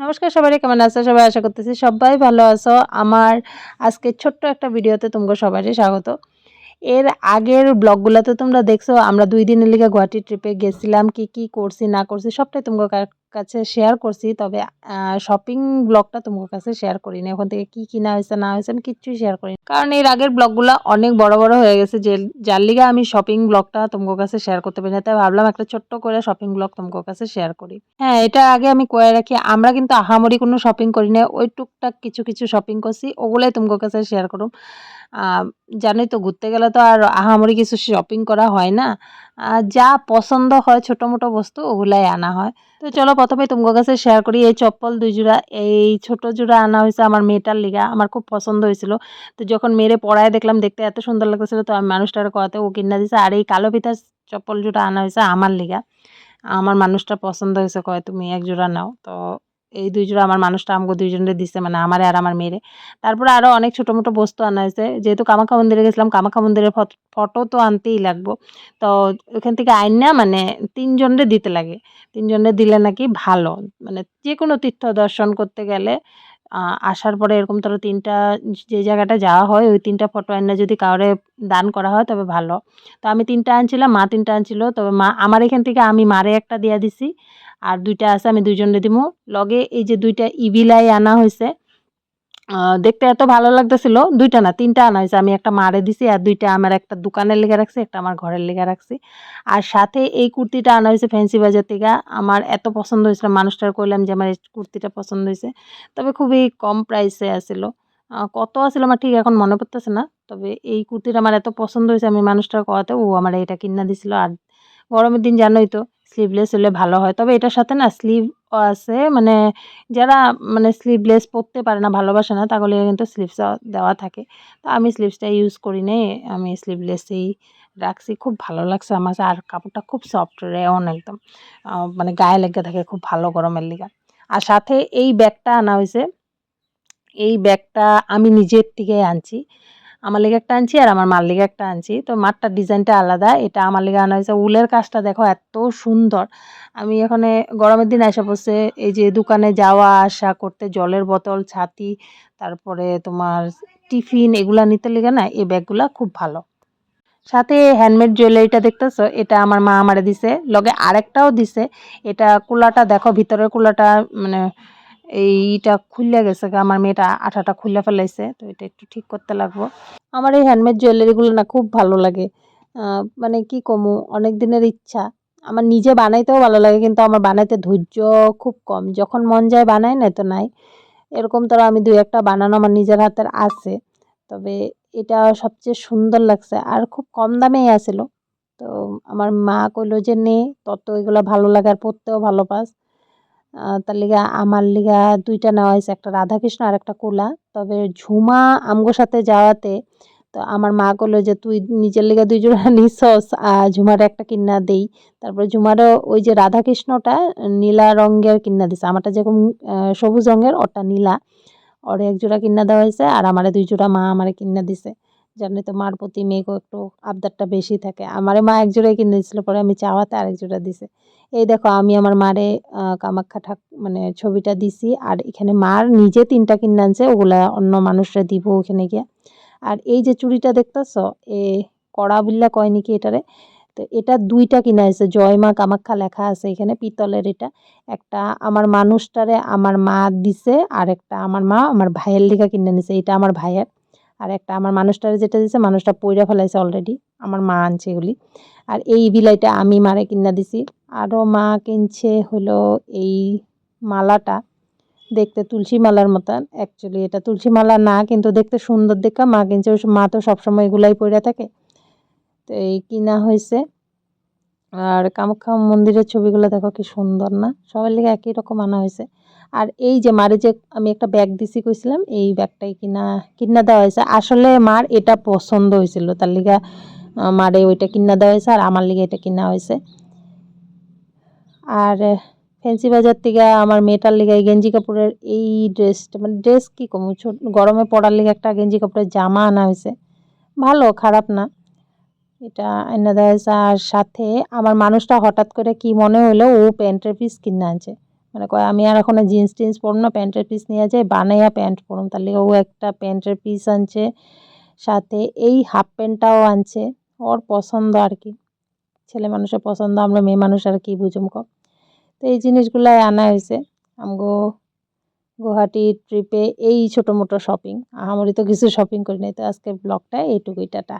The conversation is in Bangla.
নমস্কার সবাই কেমন আছো? সবাই আশা করতেছি সবাই ভালো আছো। আমার আজকে ছোট্ট একটা ভিডিওতে তোমাকে সবারই স্বাগত। এর আগের ব্লগগুলোতে তোমরা দেখছ, আমরা দুই দিনের লিগে গুয়াহাটি ট্রিপে গেছিলাম, কি কি করছি, না করছি, সবটাই তোমাকে কাছে শেয়ার করছি, তবে শপিং ব্লগটা তোমার কাছে শেয়ার করিনি। ওখান থেকে কি কিনা হয়েছে, না হয়েছে, আমি কিচ্ছুই শেয়ার করিনি। কারণ এর আগের ব্লগগুলো অনেক বড় বড় হয়ে গেছে, যে, যার লিগে আমি শপিং ব্লগটা তোমার কাছে শেয়ার করতে পারি না। তাই ভাবলাম একটা ছোট্ট করে শপিং ব্লগ তোমার কাছে শেয়ার করি। হ্যাঁ এটা আগে আমি কয়ে রাখি, আমরা কিন্তু আহামরি কোনো শপিং করি না। ওই টুকটাক কিছু কিছু শপিং করছি, ওগুলাই তোমার কাছে শেয়ার করুম। জানোই তো, ঘুরতে গেলে তো আর আহামরি কিছু শপিং করা হয় না। যা পছন্দ হয় ছোটো মোটো বস্তু ওগুলাই আনা হয়। তো চলো প্রথমে তোমার কাছে শেয়ার করি, এই চপ্পল দুই জোড়া, এই ছোট জোড়া আনা হয়েছে আমার মেয়েটার লিগা, আমার খুব পছন্দ হয়েছিল। তো যখন মেরে পড়ায় দেখলাম, দেখতে এত সুন্দর লাগতেছিল, তো আমি মানুষটার কথাতে ও কিনা দিয়েছে আর এই কালো পিতার চপ্পল জোড়া আনা হয়েছে আমার লিগা, আমার মানুষটা পছন্দ হয়েছে, কয় তুমি এক জোড়া নাও। তো এই দুই জোড়া আমার মানুষটা আমাকে দুইজনের দিছে মানে আমারে আর আমার মেয়েরে। তারপরে আরও অনেক ছোটো মোটো বস্তু আনা হয়েছে। যেহেতু কামাখ্যা মন্দিরে গেছিলাম, কামাখ্যা মন্দিরের ফটো তো আনতেই লাগবো। তো ওখান থেকে আইন না মানে তিনজনের দিতে লাগে। তিনজনের দিলে নাকি ভালো। মানে যে কোনো তীর্থ দর্শন করতে গেলে আসার পরে এরকম ধরো তিনটা, যে জায়গাটা যাওয়া হয়, ওই তিনটা ফটো আনলে যদি কাউরে দান করা হয়, তবে ভালো। তো আমি তিনটা আনছিলাম, মা তিনটা আনছিল। তবে মা, আমার এখান থেকে আমি মারে একটা দিয়া দিছি। আর দুইটা আছে, আমি দুইজনে দিমু। লগে এই যে দুইটা ইভিলাই আনা হয়েছে দেখতে এত ভালো লাগতেছিল, দুইটা না, তিনটা আনা হয়েছে। আমি একটা মারে দিছি আর দুইটা আমার একটা দোকানের লেগে রাখছি, একটা আমার ঘরের লেগে রাখছি। আর সাথে এই কুর্তিটা আনা হয়েছে ফ্যান্সি বাজার থেকে। আমার এত পছন্দ হয়েছিল, মানুষটার কইলাম যে আমার এই কুর্তিটা পছন্দ হয়েছে। তবে খুবই কম প্রাইসে আসিল। কত আসলে আমার ঠিক এখন মনে পড়তেছে না, তবে এই কুর্তিটা আমার এত পছন্দ হয়েছে, আমি মানুষটার কথাতে ও আমার এটা কিনা দিছিল। আর গরমের দিন জানোই তো স্লিভলেস হলে ভালো হয়। তবে এটার সাথে না স্লিভ আছে মানে যারা মানে স্লিভলেস পরতে পারে না, ভালোবাসে না, তাহলে কিন্তু স্লিভস দেওয়া থাকে। তো আমি স্লিভসটা ইউজ করি নে আমি স্লিভলেসেই রাখছি, খুব ভালো লাগছে আমার। আর কাপড়টা খুব সফট রেয়ন একদম। মানে গায়ে লেগে থাকে খুব ভালো গরমের লিগা। আর সাথে এই ব্যাগটা আনা হয়েছে, এই ব্যাগটা আমি নিজের থেকে আনছি। আমার লেগে একটা আনছি আর আমার মার লেগে একটা আনছি। তো মারটার ডিজাইনটা আলাদা, এটা আমার লেগে আনা হয়েছে। উলের কাজটা দেখো এত সুন্দর। আমি এখানে গরমের দিন আসা পড়ছে, এই যে দোকানে যাওয়া, আসা, করতে, জলের বোতল, ছাতি, তারপরে তোমার টিফিন এগুলা নিতে লেগে না, এই ব্যাগগুলা খুব ভালো। সাথে হ্যান্ডমেড জুয়েলারিটা দেখতেছো, এটা আমার মা আমারে দিছে। লগে আরেকটাও দিছে। এটা কুলাটা দেখো, ভিতরের কুলাটা মানে এইটা খুললে গেছে আমার মেয়েটা আঠাটা খুললে ফেলাইছে, তো এটা একটু ঠিক করতে লাগবো। আমার এই হ্যান্ডমেড জুয়েলারিগুলো না খুব ভালো লাগে। মানে কি কমু অনেক দিনের ইচ্ছা। আমার নিজে বানাইতেও ভালো লাগে, কিন্তু আমার বানাইতে ধৈর্য খুব কম। যখন মন যায় বানাই না তো নাই। এরকম তো আমি দুই একটা বানানো আমার নিজের হাতের আছে। তবে এটা সবচেয়ে সুন্দর লাগছে। আর খুব কম দামেই আসিল। তো আমার মা কইলো যে নে, তত এগুলো ভালো লাগে আর পরতেও ভালো পাস। তার লিগা আমার লিগা দুইটা নেওয়া হয়েছে, একটা রাধাকৃষ্ণ আর একটা কোলা। তবে ঝুমা আমগোর সাথে যাওয়াতে তো আমার মা করল যে, তুই নিজের লিগা দুই জোড়া নিছস ঝুমারে একটা কিনা দেই। তারপরে ঝুমারও ওই যে রাধাকৃষ্ণটা নীলা রঙের কিনা দিছে। আমারটা যেরকম সবুজ রঙের ওটা নীলা। ওর এক জোড়া কিনা দেওয়া হয়েছে আর আমারে দুই জোড়া মা আমারে কিনা দিছে। জানি তো মার প্রতি মেয়েকেও একটু আবদারটা বেশি থাকে। আমারে মা এক জোড়াই কিনে দিয়েছিল, পরে আমি চাওয়াতে আরেক জোড়া দিছে। এই দেখো, আমি আমার মারে কামাখ্যা ঠাক মানে ছবিটা দিছি, আর এখানে মার নিজে তিনটা কিনে আনছে, ওগুলা অন্য মানুষরা দিব ওখানে গিয়ে। আর এই যে চুড়িটা দেখতেছ, এ কড়া বিল্লা কয় নাকি এটারে? তো এটা দুইটা কিনা জয় মা কামাখ্যা লেখা আছে এখানে, পিতলের এটা। একটা আমার মানুষটারে আমার মা দিছে, আর একটা আমার মা আমার ভাইয়ের লিগা কিনে নিছে, এটা আমার ভাইয়ের। আর একটা আমার মানুষটারে যেটা দিছে, মানুষটা পইরা ফেলাইছে অলরেডি আমার মা আনছে এগুলি। আর এই বিলাইটা আমি মারে কিনা দিছি। আরও মা কিনছে হলো এই মালাটা, দেখতে তুলসী মালার মতন। অ্যাকচুয়ালি এটা তুলসী মালা না, কিন্তু দেখতে সুন্দর দেখা। মা কিনছে মা তো সবসময় এগুলাই পরে থাকে। তো এই কিনা হয়েছে আর কামাখ্যা মন্দিরের ছবিগুলো দেখো কি সুন্দর না? সবার লিগে একই রকম আনা হয়েছে আর এই যে মারে যে আমি একটা ব্যাগ দিছি কইছিলাম, এই ব্যাগটাই কিনা কিনা দেওয়া হয়েছে। আসলে মার এটা পছন্দ হয়েছিল। তার লিগা মারে ওইটা কিনা দেওয়া হয়েছে আর আমার লিগে এটা কিনা হয়েছে। আর ফ্যান্সি বাজার থেকে আমার মেয়েটার লিগে গেঞ্জি কাপড়ের এই ড্রেসটা মানে ড্রেস কী কম? ছোট, গরমে পড়ার লিগে একটা গেঞ্জি কাপড়ের জামা আনা হয়েছে। ভালো, খারাপ না। এটা এনে দেওয়া হয়েছে। আর সাথে আমার মানুষটা হঠাৎ করে কি মনে হলো ও প্যান্টের পিস কিনে আনছে। মানে কয়, আমি আর এখন জিন্স টিন্স পরম না, প্যান্টের পিস নিয়ে যাই, বানাইয়া প্যান্ট পরম তার লিগে ও একটা প্যান্টের পিস আনছে, সাথে এই হাফ প্যান্টটাও আনছে, ওর পছন্দ আর কি। ছেলে মানুষের পছন্দ, আমরা মেয়ে মানুষ আর কি বুঝুম ক। তো এই জিনিসগুলাই আনা হয়েছে, আমগো গুয়াহাটি ট্রিপে এই ছোটো মোটো শপিং আহামরি তো কিছু শপিং করি নাই, তো আজকের ব্লগটা এইটুকুই, টাটা।